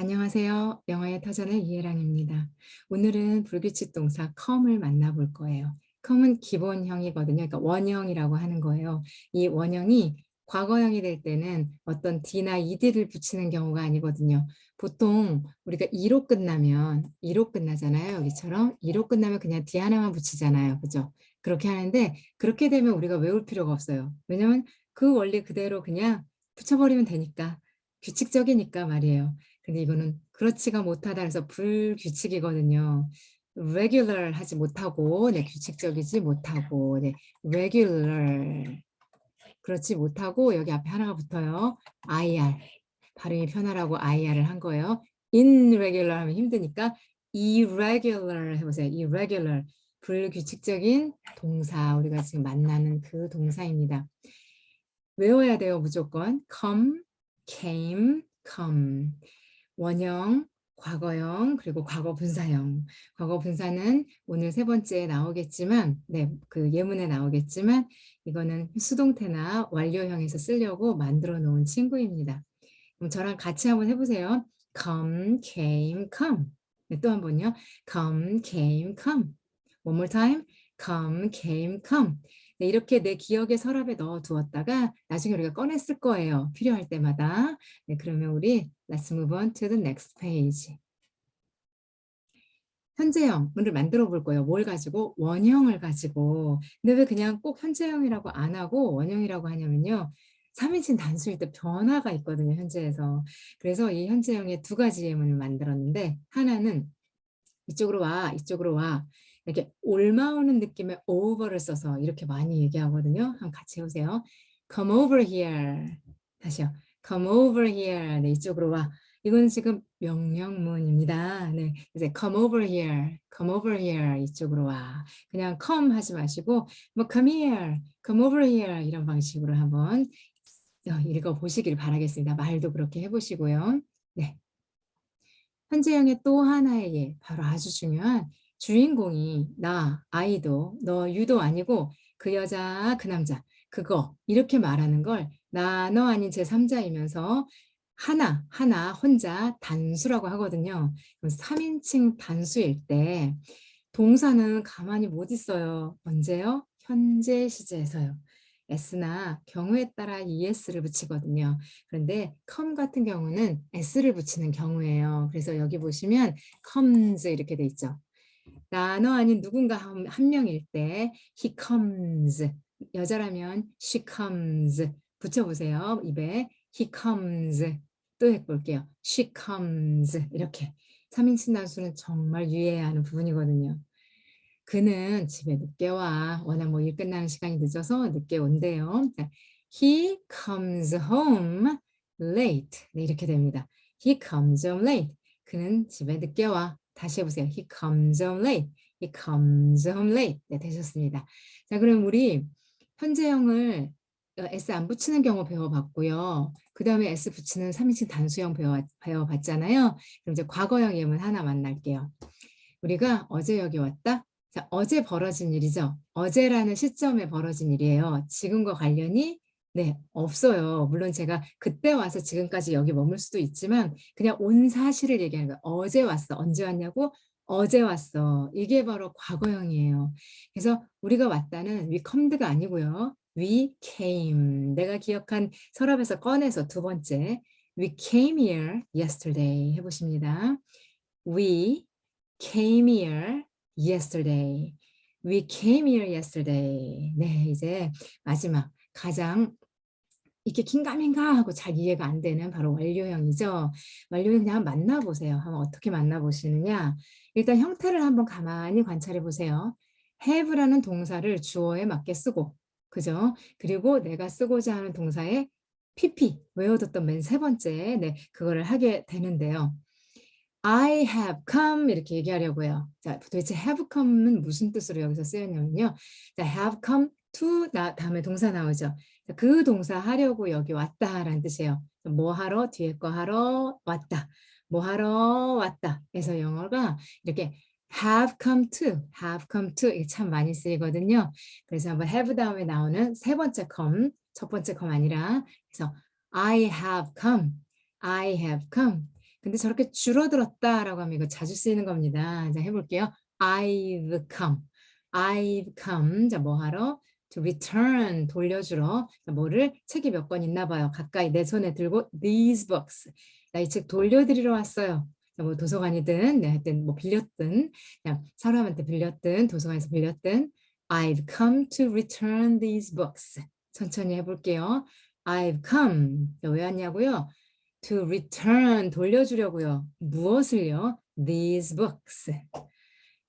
안녕하세요. 영어의 터전의 이혜랑입니다. 오늘은 불규칙 동사 come을 만나볼 거예요. come은 기본형이거든요. 그러니까 원형이라고 하는 거예요. 이 원형이 과거형이 될 때는 어떤 d나 ed를 붙이는 경우가 아니거든요. 보통 우리가 2로 끝나면 2로 끝나잖아요. 여기처럼 2로 끝나면 그냥 d 하나만 붙이잖아요. 그죠? 그렇게 하는데 그렇게 되면 우리가 외울 필요가 없어요. 왜냐면 그 원리 그대로 그냥 붙여버리면 되니까 규칙적이니까 말이에요. 근데 이거는 그렇지가 못하다 그래서 불규칙이거든요. regular 하지 못하고 네, 규칙적이지 못하고 네, regular 그렇지 못하고 여기 앞에 하나가 붙어요. IR 발음이 편하라고 IR을 한 거예요. irregular 하면 힘드니까 irregular 해보세요. irregular 불규칙적인 동사 우리가 지금 만나는 그 동사입니다. 외워야 돼요 무조건 come, came, come 원형, 과거형, 그리고 과거 분사형. 과거 분사는 오늘 세 번째에 나오겠지만, 네, 그 예문에 나오겠지만, 이거는 수동태나 완료형에서 쓰려고 만들어 놓은 친구입니다. 그럼 저랑 같이 한번 해보세요. come, came, come. 네, 또한 번요. come, came, come. One more time. come, came, come. 네, 이렇게 내 기억의 서랍에 넣어 두었다가 나중에 우리가 꺼냈을 거예요. 필요할 때마다. 네, 그러면 우리 let's move on to the next page. 현재형을 만들어 볼 거예요. 뭘 가지고? 원형을 가지고. 근데 왜 그냥 꼭 현재형이라고 안 하고 원형이라고 하냐면요. 3인칭 단수일 때 변화가 있거든요. 현재에서. 그래서 이 현재형의 두 가지 예문을 만들었는데 하나는 이쪽으로 와, 이쪽으로 와. 이렇게 올마오는 느낌의 over를 써서 이렇게 많이 얘기하거든요. 한번 같이 해보세요. Come over here. 다시요. Come over here. 네, 이쪽으로 와. 이건 지금 명령문입니다. 네, 이제 come over here, come over here 이쪽으로 와. 그냥 come 하지 마시고 뭐 come here, come over here 이런 방식으로 한번 읽어 보시길 바라겠습니다. 말도 그렇게 해보시고요. 네. 현재형의 또 하나의 예, 바로 아주 중요한 주인공이 나, 아이도, 너, 유도 아니고 그 여자, 그 남자, 그거 이렇게 말하는 걸 나, 너 아닌 제3자이면서 하나, 하나, 혼자 단수라고 하거든요. 3인칭 단수일 때 동사는 가만히 못 있어요. 언제요? 현재 시제에서요. s나 경우에 따라 es를 붙이거든요. 그런데 come 같은 경우는 s를 붙이는 경우예요. 그래서 여기 보시면 comes 이렇게 돼 있죠. 나너 아닌 누군가 한, 한 명일 때 he comes. 여자라면 she comes. 붙여보세요. 입에 he comes. 또 해볼게요. she comes. 이렇게. 3인칭 단수는 정말 유의해야 하는 부분이거든요. 그는 집에 늦게 와. 워낙 뭐 일 끝나는 시간이 늦어서 늦게 온대요. 자, he comes home late. 네, 이렇게 됩니다. he comes home late. 그는 집에 늦게 와 다시 해보세요. He comes home late. He comes home late. 네, 되셨습니다. 자, 그럼 우리 현재형을 어, S 안 붙이는 경우 배워봤고요. 그 다음에 S 붙이는 3인칭 단수형 배워, 배워봤잖아요. 그럼 이제 과거형 예문 하나 만날게요. 우리가 어제 여기 왔다? 자, 어제 벌어진 일이죠. 어제라는 시점에 벌어진 일이에요. 지금과 관련이 네, 없어요. 물론 제가 그때 와서 지금까지 여기 머물 수도 있지만 그냥 온 사실을 얘기하는 거예요. 어제 왔어. 언제 왔냐고? 어제 왔어. 이게 바로 과거형이에요. 그래서 우리가 왔다는 we comed가 아니고요. we came. 내가 기억한 서랍에서 꺼내서 두 번째 we came here yesterday 해보십니다. we came here yesterday. We came here yesterday. 네, 이제 마지막 가장 이렇게 긴가민가 하고 잘 이해가 안 되는 바로 완료형이죠. 완료형 그냥 만나보세요. 한번 어떻게 만나보시느냐. 일단 형태를 한번 가만히 관찰해 보세요. have라는 동사를 주어에 맞게 쓰고 그죠? 그리고 내가 쓰고자 하는 동사에 pp 외워뒀던 맨 세 번째 네 그거를 하게 되는데요. I have come 이렇게 얘기하려고요. 자, 도대체 have come은 무슨 뜻으로 여기서 쓰였냐면요. 자, have come to 나 다음에 동사 나오죠. 그 동사 하려고 여기 왔다라는 뜻이에요. 뭐 하러 뒤에 거 하러 왔다. 뭐 하러 왔다. 그래서 영어가 이렇게 have come to, have come to 이게 참 많이 쓰이거든요. 그래서 한번 have 다음에 나오는 세 번째 come, 첫 번째 come 아니라 그래서 I have come, I have come. 근데 저렇게 줄어들었다라고 하면 이거 자주 쓰이는 겁니다. 자, 해볼게요. I've come. I've come. 자, 뭐 하러? To return. 돌려주러. 자, 뭐를? 책이 몇 권 있나 봐요. 가까이 내 손에 들고 these books. 나 이 책 돌려드리러 왔어요. 자, 뭐 도서관이든, 네, 하여튼 뭐 빌렸든, 그냥 사람한테 빌렸든, 도서관에서 빌렸든, I've come to return these books. 천천히 해볼게요. I've come. 자, 왜 왔냐고요? To return. 돌려주려고요. 무엇을요? These books.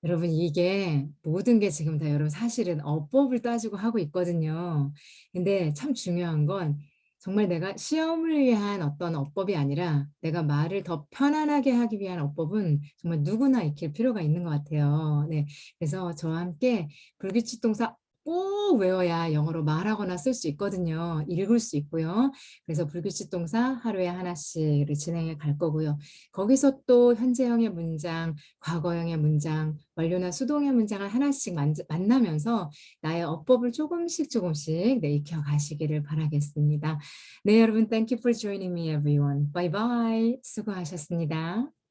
여러분 이게 모든 게 지금 다 여러분 사실은 어법을 따지고 하고 있거든요. 근데 참 중요한 건 정말 내가 시험을 위한 어떤 어법이 아니라 내가 말을 더 편안하게 하기 위한 어법은 정말 누구나 익힐 필요가 있는 것 같아요. 네, 그래서 저와 함께 불규칙 동사 꼭 외워야 영어로 말하거나 쓸 수 있거든요. 읽을 수 있고요. 그래서 불규칙 동사 하루에 하나씩 진행해 갈 거고요. 거기서 또 현재형의 문장, 과거형의 문장, 완료나 수동의 문장을 하나씩 만, 만나면서 나의 어법을 조금씩 조금씩 네, 익혀 가시기를 바라겠습니다. 네, 여러분 thank you for joining. 수고하셨습니다.